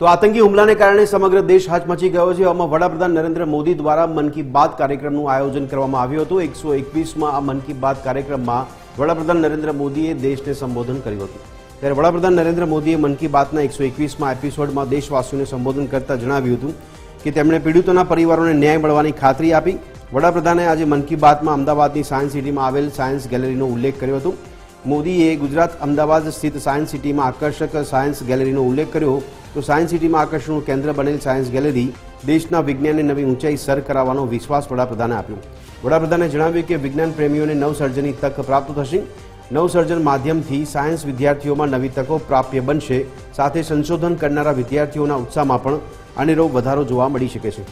તો આતંકી હુમલાને કારણે સમગ્ર દેશ હાચમચી ગયો છે. આમાં વડાપ્રધાન નરેન્દ્ર મોદી દ્વારા મન કી બાત કાર્યક્રમનું આયોજન કરવામાં આવ્યું હતું. એકસો એકવીસમાં આ મન કી બાત કાર્યક્રમમાં વડાપ્રધાન નરેન્દ્ર મોદીએ દેશને સંબોધન કર્યું હતું. ત્યારે વડાપ્રધાન નરેન્દ્ર મોદીએ મન કી બાતના એકસો એકવીસમાં એપિસોડમાં દેશવાસીઓને સંબોધન કરતા જણાવ્યું હતું કે તેમણે પીડિતોના પરિવારોને ન્યાય મળવાની ખાતરી આપી. વડાપ્રધાને આજે મન કી બાતમાં અમદાવાદની સાયન્સ સિટીમાં આવેલ સાયન્સ ગેલેરીનો ઉલ્લેખ કર્યો હતો. મોદીએ ગુજરાત અમદાવાદ સ્થિત સાયન્સ સિટીમાં આકર્ષક સાયન્સ ગેલેરીનો ઉલ્લેખ કર્યો. તો સાયન્સ સિટીમાં આકર્ષણનું કેન્દ્ર બનેલ સાયન્સ ગેલેરી દેશના વિજ્ઞાનને નવી ઊંચાઈ સર કરાવવાનો વિશ્વાસ વડાપ્રધાને આપ્યો. વડાપ્રધાને જણાવ્યું કે વિજ્ઞાન પ્રેમીઓને નવસર્જનની તક પ્રાપ્ત થશે. નવસર્જન માધ્યમથી સાયન્સ વિદ્યાર્થીઓમાં નવી તકો પ્રાપ્ય બનશે. સાથે સંશોધન કરનારા વિદ્યાર્થીઓના ઉત્સાહમાં પણ અનેરો વધારો જોવા મળી શકે છે.